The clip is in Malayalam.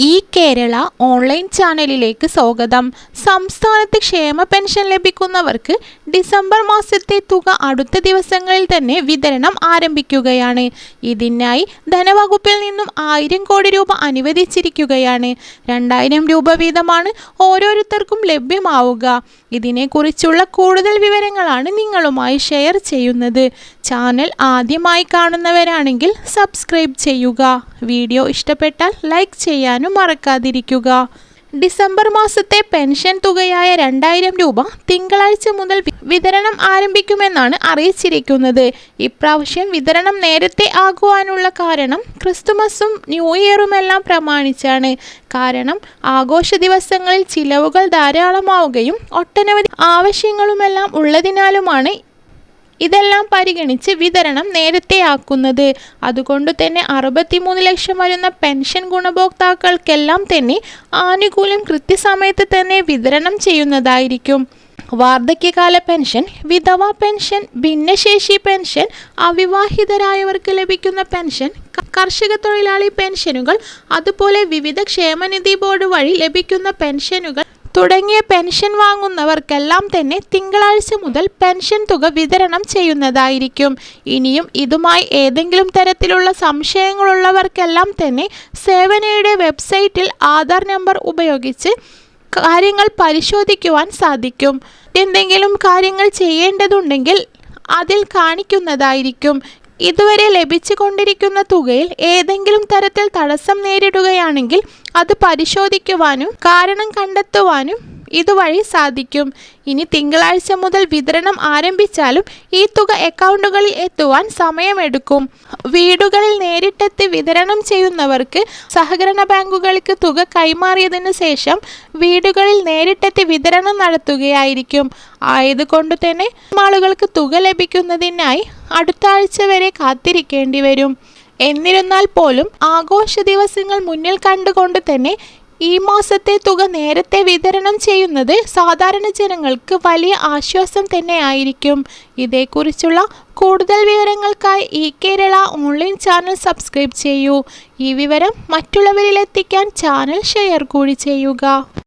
ഈ കേരള ഓൺലൈൻ ചാനലിലേക്ക് സ്വാഗതം. സംസ്ഥാനത്ത് ക്ഷേമ പെൻഷൻ ലഭിക്കുന്നവർക്ക് ഡിസംബർ മാസത്തെ തുക അടുത്ത ദിവസങ്ങളിൽ തന്നെ വിതരണം ആരംഭിക്കുകയാണ്. ഇതിനായി ധനവകുപ്പിൽ നിന്നും ആയിരം കോടി രൂപ അനുവദിച്ചിരിക്കുകയാണ്. രണ്ടായിരം രൂപ വീതമാണ് ഓരോരുത്തർക്കും ലഭ്യമാവുക. ഇതിനെക്കുറിച്ചുള്ള കൂടുതൽ വിവരങ്ങളാണ് നിങ്ങളുമായി ഷെയർ ചെയ്യുന്നത്. ചാനൽ ആദ്യമായി കാണുന്നവരാണെങ്കിൽ സബ്സ്ക്രൈബ് ചെയ്യുക. വീഡിയോ ഇഷ്ടപ്പെട്ടാൽ ലൈക്ക് ചെയ്യാനും മറക്കാതിരിക്കുക. ഡിസംബർ മാസത്തെ പെൻഷൻ തുകയായ രണ്ടായിരം രൂപ തിങ്കളാഴ്ച മുതൽ വിതരണം ആരംഭിക്കുമെന്നാണ് അറിയിച്ചിരിക്കുന്നത്. ഇപ്രാവശ്യം വിതരണം നേരത്തെ ആകുവാനുള്ള കാരണം ക്രിസ്തുമസും ന്യൂ ഇയറുമെല്ലാം പ്രമാണിച്ചാണ്. കാരണം ആഘോഷ ദിവസങ്ങളിൽ ചിലവുകൾ ധാരാളമാവുകയും ഒട്ടനവധി ആവശ്യങ്ങളുമെല്ലാം ഉള്ളതിനാലുമാണ് ഇതെല്ലാം പരിഗണിച്ച് വിതരണം നേരത്തെയാക്കുന്നത്. അതുകൊണ്ട് തന്നെ അറുപത്തിമൂന്ന് ലക്ഷം വരുന്ന പെൻഷൻ ഗുണഭോക്താക്കൾക്കെല്ലാം തന്നെ ആനുകൂല്യം കൃത്യസമയത്ത് തന്നെ വിതരണം ചെയ്യുന്നതായിരിക്കും. വാർദ്ധക്യകാല പെൻഷൻ വിധവ പെൻഷൻ ഭിന്നശേഷി പെൻഷൻ അവിവാഹിതരായവർക്ക് ലഭിക്കുന്ന പെൻഷൻ കർഷക തൊഴിലാളി പെൻഷനുകൾ അതുപോലെ വിവിധ ക്ഷേമനിധി ബോർഡ് വഴി ലഭിക്കുന്ന പെൻഷനുകൾ തുടങ്ങിയ പെൻഷൻ വാങ്ങുന്നവർക്കെല്ലാം തന്നെ തിങ്കളാഴ്ച മുതൽ പെൻഷൻ തുക വിതരണം ചെയ്യുന്നതായിരിക്കും. ഇനിയും ഇതുമായി ഏതെങ്കിലും തരത്തിലുള്ള സംശയങ്ങളുള്ളവർക്കെല്ലാം തന്നെ സേവനയുടെ വെബ്സൈറ്റിൽ ആധാർ നമ്പർ ഉപയോഗിച്ച് കാര്യങ്ങൾ പരിശോധിക്കുവാൻ സാധിക്കും. എന്തെങ്കിലും കാര്യങ്ങൾ ചെയ്യേണ്ടതുണ്ടെങ്കിൽ അതിൽ കാണിക്കുന്നതായിരിക്കും. ഇതുവരെ ലഭിച്ചുകൊണ്ടിരിക്കുന്ന തുകയിൽ ഏതെങ്കിലും തരത്തിൽ തടസ്സം നേരിടുകയാണെങ്കിൽ അത് പരിശോധിക്കുവാനും കാരണം കണ്ടെത്തുവാനും ഇതുവഴി സാധിക്കും. ഇനി തിങ്കളാഴ്ച മുതൽ വിതരണം ആരംഭിച്ചാലും ഈ തുക അക്കൗണ്ടുകളിൽ എത്തുവാൻ സമയമെടുക്കും. വീടുകളിൽ നേരിട്ടെത്തി വിതരണം ചെയ്യുന്നവർക്ക് സഹകരണ ബാങ്കുകൾക്ക് തുക കൈമാറിയതിനു ശേഷം വീടുകളിൽ നേരിട്ടെത്തി വിതരണം നടത്തുകയായിരിക്കും. ആയതുകൊണ്ട് തന്നെ ആളുകൾക്ക് തുക ലഭിക്കുന്നതിനായി അടുത്ത ആഴ്ച വരെ കാത്തിരിക്കേണ്ടി വരും. എന്നിരുന്നാൽ പോലും ആഘോഷ ദിവസങ്ങൾ മുന്നിൽ കണ്ടുകൊണ്ട് തന്നെ ഈ മാസത്തെ തുക നേരത്തെ വിതരണം ചെയ്യുന്നത് സാധാരണ ജനങ്ങൾക്ക് വലിയ ആശ്വാസം തന്നെയായിരിക്കും ഇതേക്കുറിച്ചുള്ള കൂടുതൽ വിവരങ്ങൾക്കായി ഈ കേരള ഓൺലൈൻ ചാനൽ സബ്സ്ക്രൈബ് ചെയ്യൂ. ഈ വിവരം മറ്റുള്ളവരിലെത്തിക്കാൻ ചാനൽ ഷെയർ കൂടി ചെയ്യുക.